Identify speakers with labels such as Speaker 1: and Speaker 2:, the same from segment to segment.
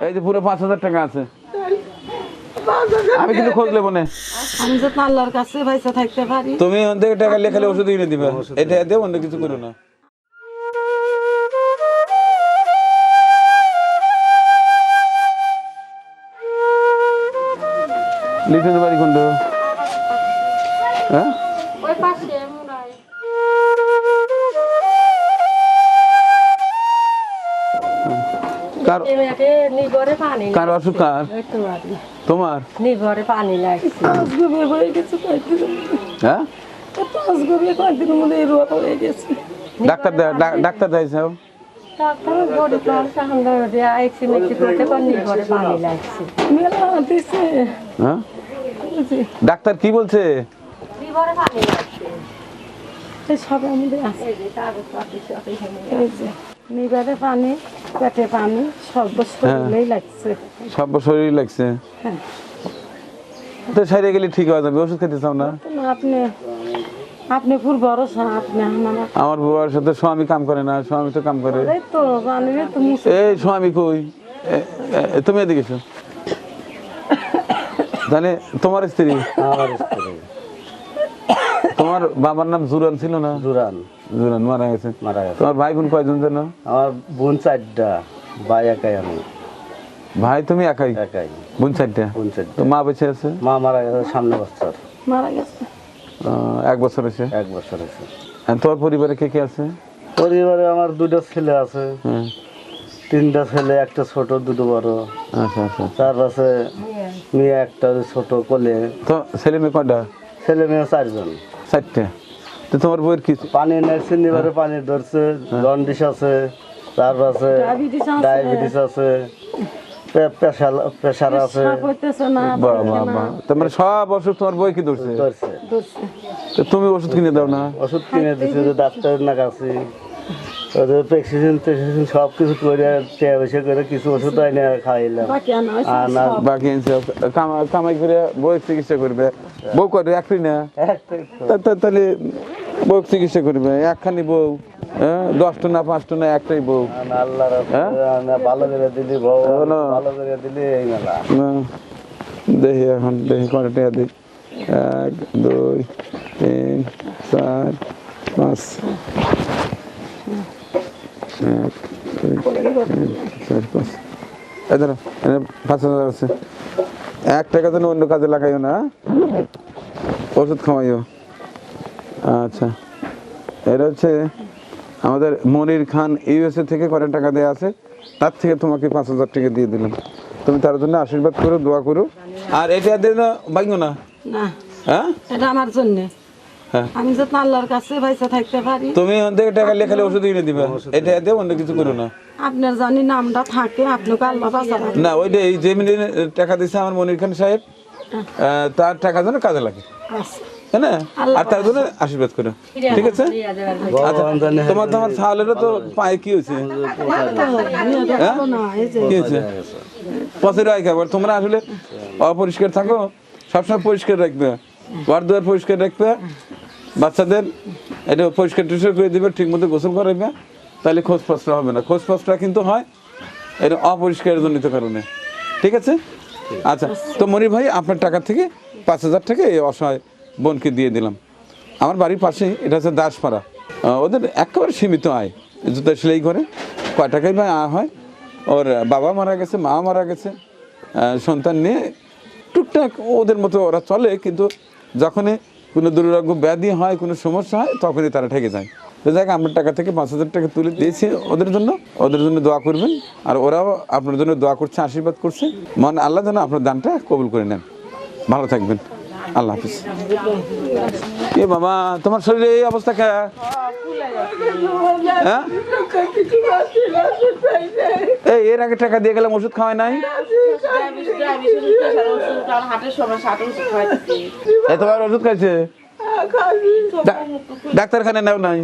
Speaker 1: এই যে পুরো পাঁচ হাজার টাকা আছে। আমি কিন্তু খোঁজ নেব না।
Speaker 2: আমি তো আল্লাহর কাছে পয়সা থাকতে পারি।
Speaker 1: তুমি ওখান থেকে টাকা লেখালে ওষুধ কিনে দিবে। এটা দেও অন্য কিছু করো না। লিটনের বাড়ি কোনটা? হ্যাঁ?
Speaker 3: ওই পাশে।
Speaker 1: কার
Speaker 3: এটাকে পানি
Speaker 1: কার অসুখ কার? তোমার?
Speaker 3: পানি লাগছে।
Speaker 2: হয়ে কয়েকদিন।
Speaker 1: হ্যাঁ?
Speaker 2: মধ্যে হয়ে গেছে।
Speaker 1: ডাক্তার দে- ডাক্তার দেখাইছো। হ্যাঁ? ডাক্তার কি বলছে?
Speaker 3: নিগরে পানি
Speaker 2: সব আমাদের আছে। নিবারে পানি পেটে পানি সর্ব শরীরেই লাগছে।
Speaker 1: সব শরীর লাগছে।
Speaker 2: হ্যাঁ।
Speaker 1: তো সাইডে গেলে ঠিক হয়ে যাবে ওষুধ খেতে চাও না?
Speaker 2: আপনি আপনি ফুল ভরসা আপনি আমার
Speaker 1: বউয়ের সাথে স্বামী কাম করে না স্বামী তো কাম করে।
Speaker 2: এই তো জানি রে তুমি
Speaker 1: এই স্বামী কই? তুমি এদিকে এসো। জানে তোমার স্ত্রী?
Speaker 4: আমার স্ত্রী।
Speaker 1: তোমার বাবার নাম জুরান ছিল না?
Speaker 4: দুরান
Speaker 1: জুরান মারা গেছে।
Speaker 4: মারা গেছে।
Speaker 1: তোমার ভাই বোন কয়জন যেন?
Speaker 4: আমার বোন চারটা ভাই একাই আমি।
Speaker 1: ভাই তুমি একাই?
Speaker 4: একাই।
Speaker 1: বোন চারটা?
Speaker 4: বোন চারটা।
Speaker 1: তো মা বেঁচে আছে?
Speaker 4: মা মারা গেছে সামনে বছর।
Speaker 2: মারা গেছে।
Speaker 1: এক বছর হয়েছে?
Speaker 4: এক বছর হয়েছে।
Speaker 1: আর তোমার পরিবারে কে কে আছে?
Speaker 4: পরিবারে আমার দুটো ছেলে আছে।
Speaker 1: হ্যাঁ।
Speaker 4: তিনটা ছেলে একটা ছোট দুটো বড়।
Speaker 1: আচ্ছা আচ্ছা।
Speaker 4: তার পাশে মেয়ে একটা ছোট কোলে।
Speaker 1: তো ছেলে মেয়ে কয়টা?
Speaker 4: ছেলে মেয়ে চারজন।
Speaker 1: চারটে। তো তোমার বইয়ের কি
Speaker 4: পানি নেই সিন্নিবারে পানি ধরছে জন্ডিস আছে তার
Speaker 2: আছে।
Speaker 4: ডায়াবেটিস আছে। প্রেশার প্রেশার আছে।
Speaker 2: পেশাব
Speaker 1: বাবা বাবা। মানে সব অসুখ তোমার বই কি ধরছে। তো তুমি ওষুধ কিনে দাও না?
Speaker 4: ওষুধ কিনে দিচ্ছে যে ডাক্তারের না কাছে ওদের প্রেসক্রিপশন টেসক্রিপশন সব কিছু করে টেয়া করে কিছু ওষুধ আইনে
Speaker 2: বাকি
Speaker 4: আর
Speaker 1: বাকি কামাই করে বই চিকিৎসা করবে। বউ করে একটি না? তাহলে বউ চিকিৎসা করবে একখানি বউ হ্যাঁ? দশটা না পাঁচটা না একটাই বউ। হ্যাঁ?
Speaker 4: না ভালো করে দিলি বউ। ভালো করে দিলি এই মেলা।
Speaker 1: না, দেখি এখন দেখি কটা টাকা দিই। এক দুই তিন চার পাঁচ। এক দুই তিন চার পাঁচ। এই ধরো পাঁচ হাজার আছে। এক টাকা যেন অন্য কাজে লাগাইও না হ্যাঁ? ওষুধ খাওয়াইও। আচ্ছা। এটা হচ্ছে আমাদের মনির খান ইউএসএ থেকে কত টাকা দেওয়া আছে? তার থেকে তোমাকে পাঁচ হাজার টাকা দিয়ে দিলাম। তুমি তার জন্য আশীর্বাদ করো দোয়া করো। আর এটা দিয়ে না। ভাঙো না। হ্যাঁ?
Speaker 2: এটা আমার জন্য। আমি যাতে আল্লাহর কাছে পয়সা থাকতে পারি।
Speaker 1: তুমি ওখান থেকে টাকা লেখালে ওষুধ কিনে দিবে। এটা অন্য কিছু করো না।
Speaker 2: আপনার জানি নামটা থাকে আপনাকে আল্লাহ বাঁচাবে
Speaker 1: না ওইটা এই যে টাকা দিচ্ছে আমার মনির খান সাহেব তার টাকা যেন কাজে লাগে।
Speaker 2: আচ্ছা।
Speaker 1: হ্যাঁ না? আর তার জন্য আশীর্বাদ করো। ঠিক আছে? আচ্ছা তোমার তোমার ছাগলেরও তো পায়ে কি হয়েছে? হ্যাঁ? কি হয়েছে? পথের আয় খাবার। তোমরা আসলে অপরিষ্কার থাকো সবসময় পরিষ্কার রাখবে। ঘর দুয়ার পরিষ্কার রাখবে। বাচ্চাদের এটা পরিষ্কার টরিষ্কার করে দেবে ঠিক মতো গোসল করাইবে, তাহলে খোঁজ ফসরা হবে না। খোঁজ ফসরা কিন্তু হয় এটা অপরিষ্কার জনিত কারণে। ঠিক আছে? আচ্ছা তো মনির ভাই, আপনার টাকা থেকে পাঁচ হাজার টাকা এই অসহায় বোনকে দিয়ে দিলাম। আমার বাড়ির পাশেই, এটা হচ্ছে দাসপাড়া। ওদের একেবারে সীমিত আয়। জুতা সেলাই করে কয় টাকাই বা আয় হয়। ওর বাবা মারা গেছে, মা মারা গেছে সন্তান নিয়ে টুকটাক ওদের মতো ওরা চলে, কিন্তু যখনই কোনো দুর্ভাগ্য ব্যাধি হয়, কোনো সমস্যা হয়, তখনই তারা ঠেকে যায়। তো যাক, আমার টাকা থেকে পাঁচ হাজার টাকা তুলে দিয়েছি ওদের জন্য। ওদের জন্য দোয়া করবেন। আর ওরাও আপনার জন্য দোয়া করছে, আশীর্বাদ করছে। মন আল্লাহ যেন আপনার দানটা কবুল করে নেন। ভালো থাকবেন। আল্লাহ হাফিজ। এ বাবা তোমার শরীরে এই অবস্থা কে? হ্যাঁ? এই এর আগে টাকা দিয়ে গেলাম ওষুধ খাওয়াই নাই? তোমার ওষুধ খাইছে? ডাক্তারখানে নেও নাই?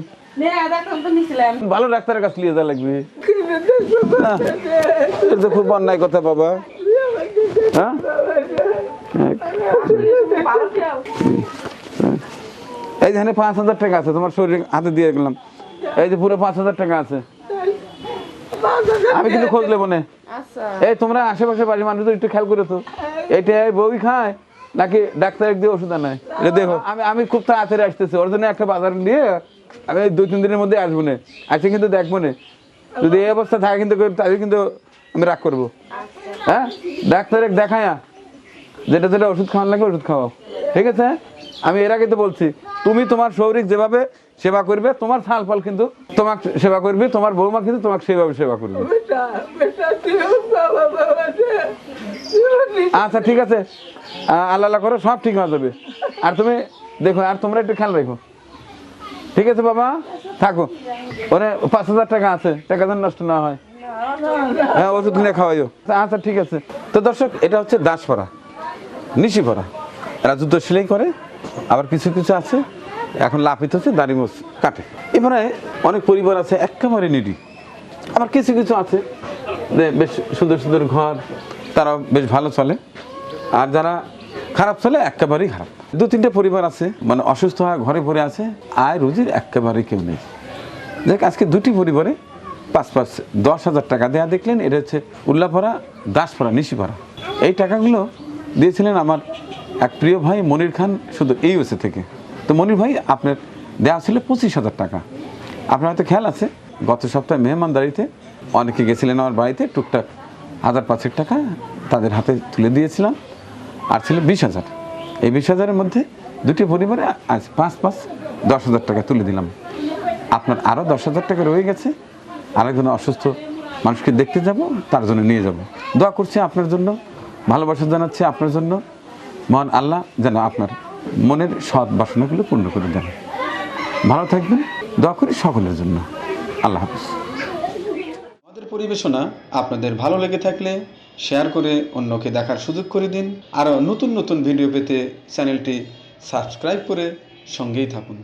Speaker 1: ভালো ডাক্তারের কাছে নিয়ে যাওয়া লাগবে। হ্যাঁ, খুব অন্যায় কথা বাবা। হ্যাঁ? এই যে পাঁচ হাজার টাকা আছে তোমার শরীরে হাতে দিয়ে গেলাম। এই যে পুরো পাঁচ হাজার টাকা আছে। আমি কিন্তু খোঁজ নেব না। এই তোমরা আশেপাশে বাড়ির মানুষ একটু খেয়াল করে তো। এটা বই খায় নাকি ডাক্তার দিয়ে ওষুধ আনায় এটা দেখো আমি আমি খুব তাড়াতাড়ি আসতেছি। ওর জন্য একটা বাজার নিয়ে আমি দুই তিন দিনের মধ্যে আসব না। আসে কিন্তু দেখব না। যদি এই অবস্থা থাকে কিন্তু তাহলে কিন্তু আমি রাগ করব। হ্যাঁ? ডাক্তারে দেখায়া। যেটা যেটা ওষুধ খাওয়ান লাগে ওষুধ খাওয়াও। ঠিক আছে? আমি এর আগে তো বলছি তুমি তোমার শৌরিক যেভাবে সেবা করবে তোমার ফাল ফল কিন্তু তোমাকে সেবা করবে তোমার বৌমা কিন্তু তোমাকে সেভাবে সেবা করবে। আচ্ছা ঠিক আছে। আল্লাহ আল্লাহ করো সব ঠিক হয়ে যাবে। আর তুমি দেখো আর তোমরা একটু খেয়াল রাখো। ঠিক আছে বাবা? থাকো। ওরে পাঁচ হাজার টাকা আছে টাকা যেন নষ্ট না হয়। হ্যাঁ ওষুধ কিনে খাওয়াইও। আচ্ছা ঠিক আছে। তো দর্শক এটা হচ্ছে দাসপাড়া। নিশিপাড়া এরা যুদ্ধ সেলাই করে, আবার কিছু কিছু আছে, এখন লাফিত হচ্ছে, দাড়ি মোচ কাটে। এবারে অনেক পরিবার আছে, একেবারে নিডি। আবার কিছু কিছু আছে, যে বেশ সুন্দর সুন্দর ঘর, তারাও বেশ ভালো চলে। আর যারা খারাপ চলে, একেবারেই খারাপ। দু তিনটে পরিবার আছে মানে অসুস্থ হয়ে ঘরে পড়ে আছে, আয় রুজির একেবারেই কেউ নেই। দেখ, আজকে দুটি পরিবারে পাঁচ পাঁচ দশ হাজার টাকা দেয়া দেখলেন, এটা হচ্ছে উল্লাপাড়া দাসপাড়া, নিশিপাড়া। এই টাকাগুলো দিয়েছিলেন আমার এক প্রিয় ভাই মনির খান, শুধু এই ওসে থেকে। তো মনির ভাই, আপনার দেওয়া ছিল পঁচিশ হাজার টাকা। আপনার হয়তো খেয়াল আছে, গত সপ্তাহে মেহমানদারিতে অনেকে গেছিলেন আমার বাড়িতে, টুকটাক হাজার পাঁচেক টাকা তাদের হাতে তুলে দিয়েছিলাম, আর ছিল বিশ হাজার। এই বিশ হাজারের মধ্যে দুটি পরিবারে আজ পাঁচ পাঁচ দশ হাজার টাকা তুলে দিলাম। আপনার আরও দশ হাজার টাকা রয়ে গেছে, আরেকজন অসুস্থ মানুষকে দেখতে যাব, তার জন্য নিয়ে যাব। দোয়া করছি আপনার জন্য ভালোবাসা জানাচ্ছি আপনার জন্য। মহান আল্লাহ যেন আপনার মনের সৎ বাসনাগুলো পূর্ণ করে দেন। ভালো থাকবেন, দোয়া করি সকলের জন্য। আল্লাহ হাফিজ।
Speaker 5: আমাদের পরিবেশনা আপনাদের ভালো লেগে থাকলে শেয়ার করে অন্যকে দেখার সুযোগ করে দিন। আরও নতুন নতুন ভিডিও পেতে চ্যানেলটি সাবস্ক্রাইব করে সঙ্গেই থাকুন।